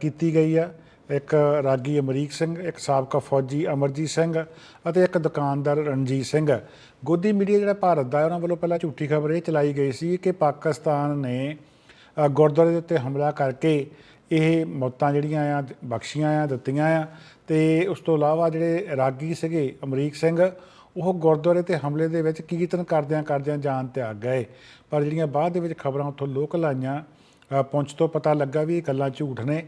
ਕੀਤੀ ਗਈ ਆ। ਇੱਕ ਰਾਗੀ ਅਮਰੀਕ ਸਿੰਘ, ਇੱਕ ਸਾਬਕਾ ਫੌਜੀ ਅਮਰਜੀਤ ਸਿੰਘ ਅਤੇ ਇੱਕ ਦੁਕਾਨਦਾਰ ਰਣਜੀਤ ਸਿੰਘ। ਗੋਦੀ ਮੀਡੀਆ ਜਿਹੜਾ ਭਾਰਤ ਦਾ ਉਹਨਾਂ ਵੱਲੋਂ ਪਹਿਲਾਂ ਝੂਠੀ ਖਬਰ ਇਹ ਚਲਾਈ ਗਈ ਸੀ ਕਿ ਪਾਕਿਸਤਾਨ ਨੇ ਗੁਰਦੁਆਰੇ ਦੇ ਉੱਤੇ ਹਮਲਾ ਕਰਕੇ ਇਹ ਮੌਤਾਂ ਜਿਹੜੀਆਂ ਆ, ਬਖਸ਼ੀਆਂ ਆ, ਦਿੱਤੀਆਂ ਆ। ਤੇ ਉਸ ਤੋਂ ਇਲਾਵਾ ਜਿਹੜੇ ਰਾਗੀ ਸੀਗੇ, ਅਮਰੀਕ ਸਿੰਘ, ਉਹ ਗੁਰਦੁਆਰੇ ਤੇ ਹਮਲੇ ਦੇ ਵਿੱਚ ਕੀਰਤਨ ਕਰਦਿਆਂ ਕਰਦਿਆਂ ਜਾਨ ਤਿਆਗ ਗਏ। ਪਰ ਜਿਹੜੀਆਂ ਬਾਅਦ ਦੇ ਵਿੱਚ ਖਬਰਾਂ ਉੱਥੋਂ ਲੋਕਲ ਆਈਆਂ ਪਹੁੰਚ ਤੋਂ ਪਤਾ ਲੱਗਾ ਵੀ ਇਹ ਗੱਲਾਂ ਝੂਠ ਨੇ।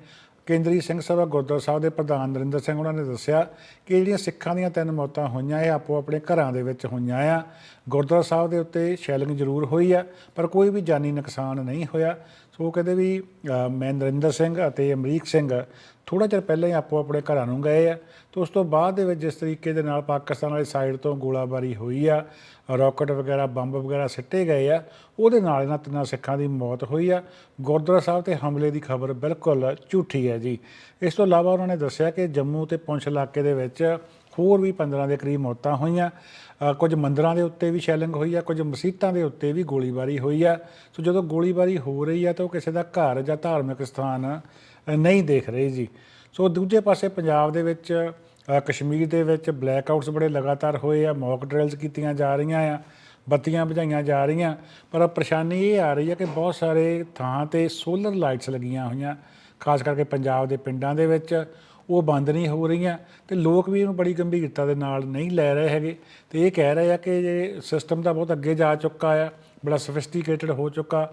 ਕੇਂਦਰੀ ਸਿੰਘ ਸਭਾ ਗੁਰਦੁਆਰਾ ਸਾਹਿਬ ਦੇ ਪ੍ਰਧਾਨ ਨਰਿੰਦਰ ਸਿੰਘ ਉਹਨਾਂ ਨੇ ਦੱਸਿਆ ਕਿ ਜਿਹੜੀਆਂ ਸਿੱਖਾਂ ਦੀਆਂ ਤਿੰਨ ਮੌਤਾਂ ਹੋਈਆਂ, ਇਹ ਆਪੋ ਆਪਣੇ ਘਰਾਂ ਦੇ ਵਿੱਚ ਹੋਈਆਂ ਆ। ਗੁਰਦੁਆਰਾ ਸਾਹਿਬ ਦੇ ਉੱਤੇ ਸ਼ੈਲਿੰਗ ਜ਼ਰੂਰ ਹੋਈ ਆ, ਪਰ ਕੋਈ ਵੀ ਜਾਨੀ ਨੁਕਸਾਨ ਨਹੀਂ ਹੋਇਆ। ਸੋ ਉਹ ਕਹਿੰਦੇ ਵੀ ਮੈਂ ਨਰਿੰਦਰ ਸਿੰਘ ਅਤੇ ਅਮਰੀਕ ਸਿੰਘ ਥੋੜਾ ਚਿਰ ਪਹਿਲਾਂ ਹੀ ਆਪੋ ਆਪਣੇ ਘਰਾਂ ਨੂੰ ਗਏ ਆ। ਤੇ ਉਸ ਤੋਂ ਬਾਅਦ ਦੇ ਵਿੱਚ ਜਿਸ ਤਰੀਕੇ ਦੇ ਨਾਲ ਪਾਕਿਸਤਾਨ ਵਾਲੀ ਸਾਈਡ ਤੋਂ ਗੋਲਾਬਾਰੀ ਹੋਈ ਆ ਰਾਕਟ ਵਗੈਰਾ, ਬੰਬ ਵਗੈਰਾ ਸਿੱਟੇ ਗਏ ਆ, ਉਹਦੇ ਨਾਲ ਇਹਨਾਂ ਤਿੰਨਾਂ ਸਿੱਖਾਂ ਦੀ ਮੌਤ ਹੋਈ ਆ। ਗੁਰਦੁਆਰਾ ਸਾਹਿਬ ਤੇ ਹਮਲੇ ਦੀ ਖਬਰ ਬਿਲਕੁਲ ਝੂਠੀ ਹੈ ਜੀ। ਇਸ ਤੋਂ ਇਲਾਵਾ ਉਹਨਾਂ ਨੇ ਦੱਸਿਆ ਕਿ ਜੰਮੂ ਤੇ ਪੁੰਛ ਇਲਾਕੇ ਦੇ ਵਿੱਚ ਹੋਰ ਵੀ 15 ਦੇ ਕਰੀਬ ਮੌਤਾਂ ਹੋਈਆਂ। ਕੁਝ ਮੰਦਰਾਂ ਦੇ ਉੱਤੇ ਵੀ ਸ਼ੈਲਿੰਗ ਹੋਈ ਆ, ਕੁਝ ਮਸੀਤਾਂ ਦੇ ਉੱਤੇ ਵੀ ਗੋਲੀਬਾਰੀ ਹੋਈ ਆ। ਸੋ ਜਦੋਂ ਗੋਲੀਬਾਰੀ ਹੋ ਰਹੀ ਆ, ਤਾਂ ਉਹ ਕਿਸੇ ਦਾ ਘਰ ਜਾਂ ਧਾਰਮਿਕ ਸਥਾਨ ਨਹੀਂ ਦੇਖ ਰਹੇ ਜੀ। ਸੋ ਦੂਜੇ ਪਾਸੇ ਪੰਜਾਬ ਦੇ ਵਿੱਚ ਕਸ਼ਮੀਰ ਦੇ ਵਿੱਚ ਬਲੈਕ ਆਊਟਸ ਬੜੇ ਲਗਾਤਾਰ ਹੋਏ ਆ, ਮੌਕ ਡਰਿਲਸ ਕੀਤੀਆਂ ਜਾ ਰਹੀਆਂ ਆ, ਬੱਤੀਆਂ ਬੁਝਾਈਆਂ ਜਾ ਰਹੀਆਂ। ਪਰ ਪਰੇਸ਼ਾਨੀ ਇਹ ਆ ਰਹੀ ਹੈ ਕਿ ਬਹੁਤ ਸਾਰੇ ਥਾਂ ਤੇ ਸੋਲਰ ਲਾਈਟਸ ਲੱਗੀਆਂ ਹੋਈਆਂ, ਖਾਸ ਕਰਕੇ ਪੰਜਾਬ ਦੇ ਪਿੰਡਾਂ ਦੇ ਵਿੱਚ। ਉਹ ਬੰਦ ਨਹੀਂ ਹੋ ਰਹੀਆਂ। ਤੇ ਲੋਕ ਵੀ ਇਹਨੂੰ ਬੜੀ ਗੰਭੀਰਤਾ ਦੇ ਨਾਲ ਨਹੀਂ ਲੈ ਰਹੇ ਹੈਗੇ। ਤੇ ਇਹ ਕਹਿ ਰਹੇ ਆ ਕਿ ਇਹ ਸਿਸਟਮ ਤਾਂ ਬਹੁਤ ਅੱਗੇ ਜਾ ਚੁੱਕਾ ਆ, ਬੜਾ ਸਫਿਸਟੀਕੇਟਡ ਹੋ ਚੁੱਕਾ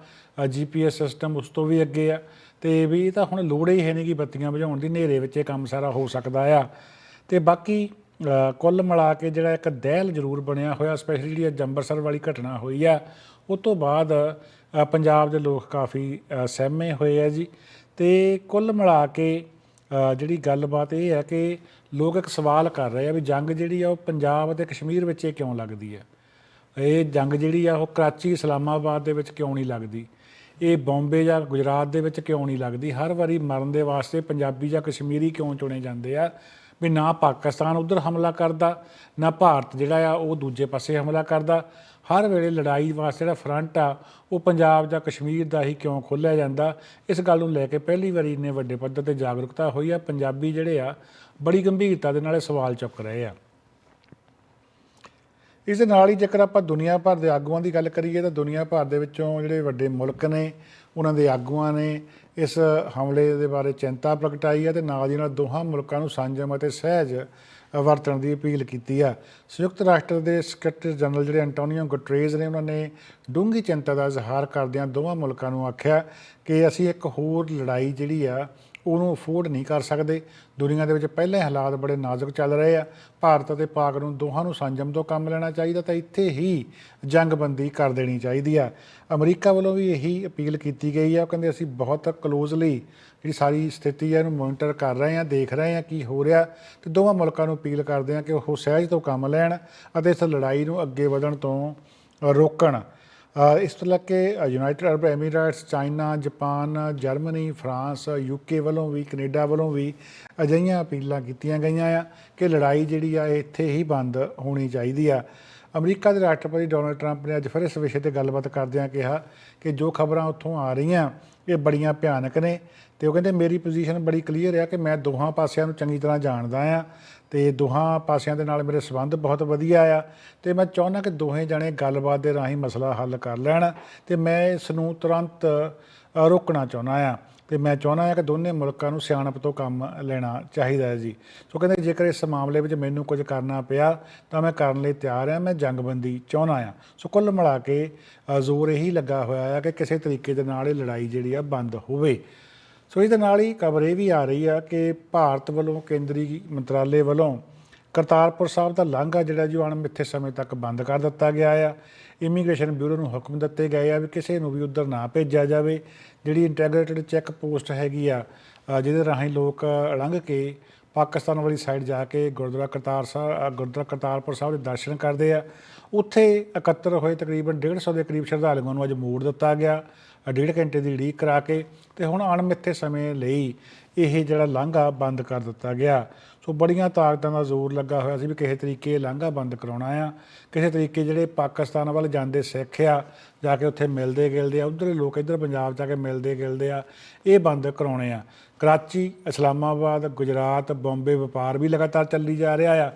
ਜੀਪੀਐਸ ਸਿਸਟਮ ਉਸ ਤੋਂ ਵੀ ਅੱਗੇ ਆ। ਤੇ ਵੀ ਇਹ ਤਾਂ ਹੁਣ ਲੋੜ ਹੀ ਹੈ ਨਹੀਂ ਕਿ ਬੱਤੀਆਂ ਬੁਝਾਉਣ ਦੀ, ਹਨੇਰੇ ਵਿੱਚ ਇਹ ਕੰਮ ਸਾਰਾ ਹੋ ਸਕਦਾ ਆ। ਤੇ ਬਾਕੀ ਕੁੱਲ ਮਿਲਾ ਕੇ ਜਿਹੜਾ ਇੱਕ ਦਹਿਲ ਜ਼ਰੂਰ ਬਣਿਆ ਹੋਇਆ ਸਪੈਸ਼ਲੀ ਜਿਹੜੀ ਅੱਜ ਅੰਮ੍ਰਿਤਸਰ ਵਾਲੀ ਘਟਨਾ ਹੋਈ ਆ ਉਸ ਤੋਂ ਬਾਅਦ ਪੰਜਾਬ ਦੇ ਲੋਕ ਕਾਫੀ ਸਹਿਮੇ ਹੋਏ ਆ ਜੀ। ਤੇ ਕੁੱਲ ਮਿਲਾ ਕੇ ਜਿਹੜੀ ਗੱਲਬਾਤ ਇਹ ਹੈ ਕਿ ਲੋਕ ਇੱਕ ਸਵਾਲ ਕਰ ਰਹੇ ਆ ਵੀ ਜੰਗ ਜਿਹੜੀ ਆ ਉਹ ਪੰਜਾਬ ਅਤੇ ਕਸ਼ਮੀਰ ਵਿੱਚ ਇਹ ਕਿਉਂ ਲੱਗਦੀ ਹੈ ਇਹ ਜੰਗ ਜਿਹੜੀ ਆ ਉਹ ਕਰਾਚੀ, ਇਸਲਾਮਾਬਾਦ ਦੇ ਵਿੱਚ ਕਿਉਂ ਨਹੀਂ ਲੱਗਦੀ? ਇਹ ਬੰਬੇ ਜਾਂ ਗੁਜਰਾਤ ਦੇ ਵਿੱਚ ਕਿਉਂ ਨਹੀਂ ਲੱਗਦੀ? ਹਰ ਵਾਰੀ ਮਰਨ ਦੇ ਵਾਸਤੇ ਪੰਜਾਬੀ ਜਾਂ ਕਸ਼ਮੀਰੀ ਕਿਉਂ ਚੁਣੇ ਜਾਂਦੇ ਆ? ਵੀ ਨਾ ਪਾਕਿਸਤਾਨ ਉਧਰ ਹਮਲਾ ਕਰਦਾ, ਨਾ ਭਾਰਤ ਜਿਹੜਾ ਆ ਉਹ ਦੂਜੇ ਪਾਸੇ ਹਮਲਾ ਕਰਦਾ। ਹਰ ਵੇਲੇ ਲੜਾਈ ਵਾਸਤੇ ਜਿਹੜਾ ਫਰੰਟ ਆ, ਉਹ ਪੰਜਾਬ ਜਾਂ ਕਸ਼ਮੀਰ ਦਾ ਹੀ ਕਿਉਂ ਖੋਲ੍ਹਿਆ ਜਾਂਦਾ? ਇਸ ਗੱਲ ਨੂੰ ਲੈ ਕੇ ਪਹਿਲੀ ਵਾਰੀ ਇੰਨੇ ਵੱਡੇ ਪੱਧਰ ਤੇ ਜਾਗਰੂਕਤਾ ਹੋਈ ਆ। ਪੰਜਾਬੀ ਜਿਹੜੇ ਆ, ਬੜੀ ਗੰਭੀਰਤਾ ਦੇ ਨਾਲ ਇਹ ਸਵਾਲ ਚੁੱਕ ਰਹੇ ਆ। ਇਸ ਦੇ ਨਾਲ ਹੀ ਜੇਕਰ ਆਪਾਂ ਦੁਨੀਆ ਭਰ ਦੇ ਆਗੂਆਂ ਦੀ ਗੱਲ ਕਰੀਏ, ਤਾਂ ਦੁਨੀਆ ਭਰ ਦੇ ਵਿੱਚੋਂ ਜਿਹੜੇ ਵੱਡੇ ਮੁਲਕ ਨੇ, ਉਹਨਾਂ ਦੇ ਆਗੂਆਂ ਨੇ ਇਸ ਹਮਲੇ ਦੇ ਬਾਰੇ ਚਿੰਤਾ ਪ੍ਰਗਟਾਈ ਹੈ ਤੇ ਨਾਲ ਦੀ ਨਾਲ ਦੋਹਾਂ ਮੁਲਕਾਂ ਨੂੰ ਸੰਜਮ ਅਤੇ ਸਹਿਜ ਵਰਤਣ ਦੀ ਅਪੀਲ ਕੀਤੀ ਆ ਸੰਯੁਕਤ ਰਾਸ਼ਟਰ ਦੇ ਸੈਕਟਰੀ ਜਨਰਲ ਜਿਹੜੇ ਐਂਟੋਨੀਓ ਗੁਟਰੇਜ਼ ਨੇ, ਉਹਨਾਂ ਨੇ ਡੂੰਘੀ ਚਿੰਤਾ ਦਾ ਇਜ਼ਹਾਰ ਕਰਦਿਆਂ ਦੋਵਾਂ ਮੁਲਕਾਂ ਨੂੰ ਆਖਿਆ ਕਿ ਅਸੀਂ ਇੱਕ ਹੋਰ ਲੜਾਈ ਜਿਹੜੀ ਆ ਉਹਨੂੰ ਅਫੋਰਡ ਨਹੀਂ ਕਰ ਸਕਦੇ। ਦੁਨੀਆ ਦੇ ਵਿੱਚ ਪਹਿਲੇ ਹਾਲਾਤ ਬੜੇ ਨਾਜ਼ੁਕ ਚੱਲ ਰਹੇ ਆ। ਭਾਰਤ ਅਤੇ ਪਾਕ ਨੂੰ ਦੋਹਾਂ ਨੂੰ ਸੰਜਮ ਤੋਂ ਕੰਮ ਲੈਣਾ ਚਾਹੀਦਾ, ਤਾਂ ਇੱਥੇ ਹੀ ਜੰਗਬੰਦੀ ਕਰ ਦੇਣੀ ਚਾਹੀਦੀ ਆ। ਅਮਰੀਕਾ ਵੱਲੋਂ ਵੀ ਇਹੀ ਅਪੀਲ ਕੀਤੀ ਗਈ ਆ। ਉਹ ਕਹਿੰਦੇ, ਅਸੀਂ ਬਹੁਤ ਕਲੋਜ਼ਲੀ ਜਿਹੜੀ ਸਾਰੀ ਸਥਿਤੀ ਹੈ ਇਹਨੂੰ ਮੋਨੀਟਰ ਕਰ ਰਹੇ ਆ, ਦੇਖ ਰਹੇ ਆ ਕੀ ਹੋ ਰਿਹਾ। ਤੇ ਦੋਵਾਂ ਮੁਲਕਾਂ ਨੂੰ ਅਪੀਲ ਕਰਦੇ ਆ ਕਿ ਉਹ ਸਹਿਜ ਤੋਂ ਕੰਮ ਲੈਣ ਅਤੇ ਇਸ ਲੜਾਈ ਨੂੰ ਅੱਗੇ ਵਧਣ ਤੋਂ ਰੋਕਣ। ਇਸ ਤੋਂ ਲੈ ਕੇ United Arab Emirates, China, Japan, Germany, France, UK ਵੱਲੋਂ ਵੀ, ਕੈਨੇਡਾ ਵੱਲੋਂ ਵੀ ਅਜਿਹੀਆਂ ਅਪੀਲਾਂ ਕੀਤੀਆਂ ਗਈਆਂ ਆ ਕਿ ਲੜਾਈ ਜਿਹੜੀ ਆ, ਇਹ ਇੱਥੇ ਹੀ ਬੰਦ ਹੋਣੀ ਚਾਹੀਦੀ ਆ। ਅਮਰੀਕਾ ਦੇ ਰਾਸ਼ਟਰਪਤੀ ਡੋਨਲਡ ਟਰੰਪ ਨੇ ਅੱਜ ਫਿਰ ਇਸ ਵਿਸ਼ੇ ਤੇ ਗੱਲਬਾਤ ਕਰਦਿਆਂ ਕਿਹਾ ਕਿ ਜੋ ਖਬਰਾਂ ਉੱਥੋਂ ਆ ਰਹੀਆਂ, ਇਹ ਬੜੀਆਂ ਭਿਆਨਕ ਨੇ ਤੇ ਉਹ ਕਹਿੰਦੇ, ਮੇਰੀ ਪੋਜੀਸ਼ਨ ਬੜੀ ਕਲੀਅਰ ਆ ਕਿ ਮੈਂ ਦੋਹਾਂ ਪਾਸਿਆਂ ਨੂੰ ਚੰਗੀ ਤਰ੍ਹਾਂ ਜਾਣਦਾ ਆ ਤੇ ਦੋਹਾਂ ਪਾਸਿਆਂ ਦੇ ਨਾਲ ਮੇਰੇ ਸਬੰਧ ਬਹੁਤ ਵਧੀਆ ਆ ਤੇ ਮੈਂ ਚਾਹੁੰਦਾ ਕਿ ਦੋਹੇ ਜਣੇ ਗੱਲਬਾਤ ਦੇ ਰਾਹੀਂ ਮਸਲਾ ਹੱਲ ਕਰ ਲੈਣ ਤੇ ਮੈਂ ਇਸ ਨੂੰ ਤੁਰੰਤ ਰੋਕਣਾ ਚਾਹੁੰਦਾ ਆ। ਤੇ ਮੈਂ ਚਾਹੁੰਦਾ ਹਾਂ ਕਿ ਦੋਨੇ ਮੁਲਕਾਂ ਨੂੰ ਸਿਆਣਪ ਤੋਂ ਕੰਮ ਲੈਣਾ ਚਾਹੀਦਾ ਹੈ ਜੀ। ਸੋ ਕਹਿੰਦੇ ਜੇਕਰ ਇਸ ਮਾਮਲੇ ਵਿੱਚ ਮੈਨੂੰ ਕੁਝ ਕਰਨਾ ਪਿਆ, ਤਾਂ ਮੈਂ ਕਰਨ ਲਈ ਤਿਆਰ ਹਾਂ, ਮੈਂ ਜੰਗਬੰਦੀ ਚਾਹੁੰਦਾ ਹਾਂ। ਸੋ ਕੁੱਲ ਮਿਲਾ ਕੇ ਜ਼ੋਰ ਇਹੀ ਲੱਗਾ ਹੋਇਆ ਹੈ ਕਿ ਕਿਸੇ ਤਰੀਕੇ ਦੇ ਨਾਲ ਇਹ ਲੜਾਈ ਜਿਹੜੀ ਆ ਬੰਦ ਹੋਵੇ। ਸੋ ਇਹਦੇ ਨਾਲ ਹੀ ਖਬਰ ਇਹ ਵੀ ਆ ਰਹੀ ਆ ਕਿ ਭਾਰਤ ਵੱਲੋਂ ਕੇਂਦਰੀ ਮੰਤਰਾਲੇ ਵੱਲੋਂ ਕਰਤਾਰਪੁਰ ਸਾਹਿਬ ਦਾ ਲਾਂਘਾ ਜਿਹੜਾ ਜੋ ਅਣਮਿੱਥੇ ਸਮੇਂ ਤੱਕ ਬੰਦ ਕਰ ਦਿੱਤਾ ਗਿਆ ਆ। ਇਮੀਗ੍ਰੇਸ਼ਨ ਬਿਊਰੋ ਨੂੰ ਹੁਕਮ ਦਿੱਤੇ ਗਏ ਆ ਵੀ ਕਿਸੇ ਨੂੰ ਵੀ ਉੱਧਰ ਨਾ ਭੇਜਿਆ ਜਾਵੇ। ਜਿਹੜੀ ਇੰਟੈਗ੍ਰੇਟਡ ਚੈੱਕ ਪੋਸਟ ਹੈਗੀ ਆ ਜਿਹਦੇ ਰਾਹੀਂ ਲੋਕ ਲੰਘ ਕੇ ਪਾਕਿਸਤਾਨ ਵਾਲੀ ਸਾਈਡ ਜਾ ਕੇ ਗੁਰਦੁਆਰਾ ਕਰਤਾਰ ਸਾਹਿਬ ਗੁਰਦੁਆਰਾ ਕਰਤਾਰਪੁਰ ਸਾਹਿਬ ਦੇ ਦਰਸ਼ਨ ਕਰਦੇ ਆ। ਉੱਥੇ ਇਕੱਤਰ ਹੋਏ ਤਕਰੀਬਨ 150 ਦੇ ਕਰੀਬ ਸ਼ਰਧਾਲੂਆਂ ਨੂੰ ਅੱਜ ਮੋੜ ਦਿੱਤਾ ਗਿਆ। ਡੇਢ ਘੰਟੇ ਦੀ ਉਡੀਕ ਕਰਾ ਕੇ ਤੇ ਹੁਣ ਅਣਮਿੱਥੇ ਸਮੇਂ ਲਈ ਇਹ ਜਿਹੜਾ ਲਾਂਘਾ ਬੰਦ ਕਰ ਦਿੱਤਾ ਗਿਆ। ਸੋ ਬੜੀਆਂ ਤਾਕਤਾਂ ਦਾ ਜ਼ੋਰ ਲੱਗਾ ਹੋਇਆ ਸੀ ਵੀ ਕਿਸੇ ਤਰੀਕੇ ਇਹ ਲਾਂਘਾ ਬੰਦ ਕਰਾਉਣਾ ਆ। ਕਿਸੇ ਤਰੀਕੇ ਜਿਹੜੇ ਪਾਕਿਸਤਾਨ ਵੱਲ ਜਾਂਦੇ ਸਿੱਖ ਆ, ਜਾ ਕੇ ਉੱਥੇ ਮਿਲਦੇ ਗਿਲਦੇ ਆ, ਉਧਰਲੇ ਲੋਕ ਇੱਧਰ ਪੰਜਾਬ ਜਾ ਕੇ ਮਿਲਦੇ ਗਿਲਦੇ ਆ, ਇਹ ਬੰਦ ਕਰਾਉਣੇ ਆ। ਕਰਾਚੀ, ਇਸਲਾਮਾਬਾਦ, ਗੁਜਰਾਤ, ਬੰਬੇ ਵਪਾਰ ਵੀ ਲਗਾਤਾਰ ਚੱਲੀ ਜਾ ਰਿਹਾ ਆ।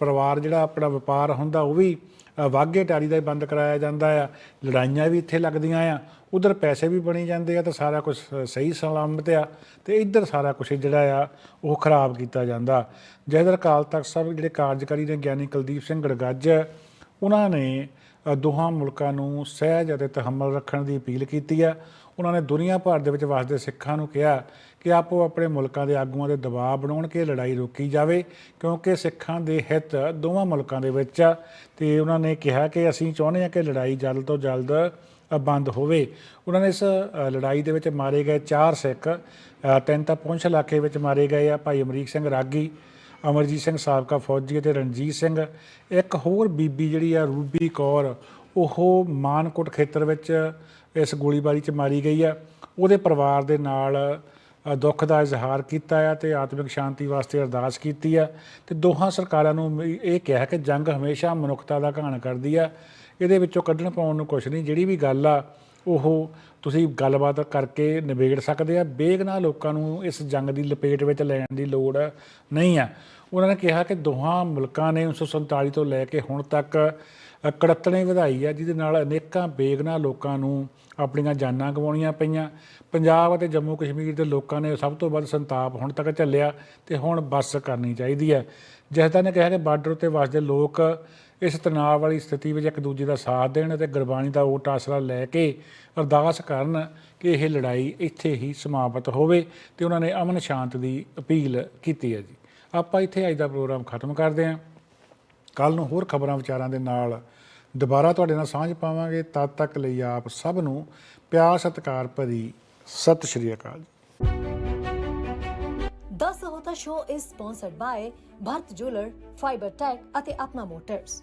ਪਰਿਵਾਰ ਜਿਹੜਾ ਆਪਣਾ ਵਪਾਰ ਹੁੰਦਾ ਉਹ ਵੀ ਅ, ਟਾਰੀ ਦਾ ਹੀ ਬੰਦ ਕਰਾਇਆ ਜਾਂਦਾ ਆ ਲੜਾਈਆਂ ਵੀ ਇੱਥੇ ਲੱਗਦੀਆਂ ਆ ਉਧਰ ਪੈਸੇ ਵੀ ਬਣੀ ਜਾਂਦੇ ਆ ਤਾਂ ਸਾਰਾ ਕੁਝ ਸਹੀ ਸਲਾਮਤ ਆ ਤੇ ਇੱਧਰ ਸਾਰਾ ਕੁਝ ਜਿਹੜਾ ਆ ਉਹ ਖਰਾਬ ਕੀਤਾ ਜਾਂਦਾ। ਜੈਦਰ ਕਾਲ ਤਖਤ ਸਾਹਿਬ ਜਿਹੜੇ ਕਾਰਜਕਾਰੀ ਨੇ ਗਿਆਨੀ ਕੁਲਦੀਪ ਸਿੰਘ ਗੜਗੱਜ ਉਹਨਾਂ ਨੇ ਦੋਹਾਂ ਮੁਲਕਾਂ ਨੂੰ ਸਹਿਜ ਅਤੇ ਤਹਮਲ ਰੱਖਣ ਦੀ ਅਪੀਲ ਕੀਤੀ ਆ। ਉਹਨਾਂ ਨੇ ਦੁਨੀਆ ਭਰ ਦੇ ਵਿੱਚ ਵਸਦੇ ਸਿੱਖਾਂ ਨੂੰ ਕਿਹਾ ਕਿ ਆਪੋ ਆਪਣੇ ਮੁਲਕਾਂ ਦੇ ਆਗੂਆਂ ਦੇ ਦਬਾਅ ਬਣਾਉਣ ਕਿ ਲੜਾਈ ਰੋਕੀ ਜਾਵੇ ਕਿਉਂਕਿ ਸਿੱਖਾਂ ਦੇ ਹਿੱਤ ਦੋਵਾਂ ਮੁਲਕਾਂ ਦੇ ਵਿੱਚ ਆ। ਤੇ ਉਹਨਾਂ ਨੇ ਕਿਹਾ ਕਿ ਅਸੀਂ ਚਾਹੁੰਦੇ ਹਾਂ ਕਿ ਲੜਾਈ ਜਲਦ ਤੋਂ ਜਲਦ ਅ, ਬੰਦ ਹੋਵੇ। ਉਹਨਾਂ ਨੇ ਇਸ ਲੜਾਈ ਦੇ ਵਿੱਚ ਮਾਰੇ ਗਏ ਚਾਰ ਸਿੱਖ ਤਿੰਨ ਤਾਂ ਪੁੰਛ ਇਲਾਕੇ ਵਿੱਚ ਮਾਰੇ ਗਏ ਆ ਭਾਈ ਅਮਰੀਕ ਸਿੰਘ ਰਾਗੀ ਅਮਰਜੀਤ ਸਿੰਘ ਸਾਬਕਾ ਫੌਜੀ ਅਤੇ ਰਣਜੀਤ ਸਿੰਘ। ਇੱਕ ਹੋਰ ਬੀਬੀ ਜਿਹੜੀ ਆ ਰੂਬੀ ਕੌਰ ਉਹ ਮਾਨਕੋਟ ਖੇਤਰ ਵਿੱਚ ਇਸ ਗੋਲੀਬਾਰੀ 'ਚ ਮਾਰੀ ਗਈ ਆ। ਉਹਦੇ ਪਰਿਵਾਰ ਦੇ ਨਾਲ ਦੁੱਖ ਦਾ ਇਜ਼ਹਾਰ ਕੀਤਾ ਆ ਤੇ ਆਤਮਿਕ ਸ਼ਾਂਤੀ ਵਾਸਤੇ ਅਰਦਾਸ ਕੀਤੀ ਆ। ਤੇ ਦੋਹਾਂ ਸਰਕਾਰਾਂ ਨੂੰ ਇਹ ਕਿਹਾ ਕਿ ਜੰਗ ਹਮੇਸ਼ਾ ਮਨੁੱਖਤਾ ਦਾ ਘਾਣ ਕਰਦੀ ਆ। ਇਹਦੇ ਵਿੱਚੋਂ ਕੱਢਣ ਪਾਉਣ ਨੂੰ ਕੁਝ ਨਹੀਂ। ਜਿਹੜੀ ਵੀ ਗੱਲ ਆ, ਉਹ ਤੁਸੀਂ ਗੱਲਬਾਤ ਕਰਕੇ ਨਿਬੇੜ ਸਕਦੇ ਆ। ਬੇਗਨਾ ਲੋਕਾਂ ਨੂੰ ਇਸ ਜੰਗ ਦੀ ਲਪੇਟ ਵਿੱਚ ਲੈਣ ਦੀ ਲੋੜ ਨਹੀਂ ਆ। ਉਹਨਾਂ ਨੇ ਕਿਹਾ ਕਿ ਦੋਹਾਂ ਮੁਲਕਾਂ ਨੇ 1947 ਤੋਂ ਲੈ ਕੇ ਹੁਣ ਤੱਕ ਕੜੱਤਣੇ ਵਧਾਈ ਆ, ਜਿਹਦੇ ਨਾਲ ਅਨੇਕਾਂ ਬੇਗਨਾ ਲੋਕਾਂ ਨੂੰ ਆਪਣੀਆਂ ਜਾਨਾਂ ਗਵਾਉਣੀਆਂ ਪਈਆਂ। ਪੰਜਾਬ ਅਤੇ ਜੰਮੂ ਕਸ਼ਮੀਰ ਦੇ ਲੋਕਾਂ ਨੇ ਸਭ ਤੋਂ ਵੱਧ ਸੰਤਾਪ ਹੁਣ ਤੱਕ ਝੱਲਿਆ ਤੇ ਹੁਣ ਬੱਸ ਕਰਨੀ ਚਾਹੀਦੀ ਹੈ ਜਹਦਾ ਨੇ ਕਿਹਾ ਕਿ ਬਾਰਡਰ ਉੱਤੇ ਵਸਦੇ ਲੋਕ ਇਸ ਤਣਾਅ ਵਾਲੀ ਸਥਿਤੀ ਵਿੱਚ ਇੱਕ ਦੂਜੇ ਦਾ ਸਾਥ ਦੇਣ ਅਤੇ ਗੁਰਬਾਣੀ ਦਾ ਓਟ ਆਸਰਾ ਲੈ ਕੇ ਅਰਦਾਸ ਕਰਨ ਕਿ ਇਹ ਲੜਾਈ ਇੱਥੇ ਹੀ ਸਮਾਪਤ ਹੋਵੇ ਤੇ ਉਹਨਾਂ ਨੇ ਅਮਨ ਸ਼ਾਂਤ ਦੀ ਅਪੀਲ ਕੀਤੀ ਹੈ ਜੀ। ਆਪਾਂ ਇੱਥੇ ਅੱਜ ਦਾ ਪ੍ਰੋਗਰਾਮ ਖਤਮ ਕਰਦੇ ਹਾਂ। ਕੱਲ ਨੂੰ ਹੋਰ ਖਬਰਾਂ ਵਿਚਾਰਾਂ ਦੇ ਨਾਲ ਦੁਬਾਰਾ ਤੁਹਾਡੇ ਨਾਲ ਸਾਂਝ ਪਾਵਾਂਗੇ। ਤਦ ਤੱਕ ਲਈ ਆਪ ਸਭ ਨੂੰ ਪਿਆਰ, ਸਤਿਕਾਰ ਭਰੀ ਸਤਿ ਸ਼੍ਰੀ ਅਕਾਲ ਇਕਲੌਤਾ show is sponsored by Bharat jeweller fibre tech ਅਤੇ ਆਪਣਾ ਮੋਟਰਸ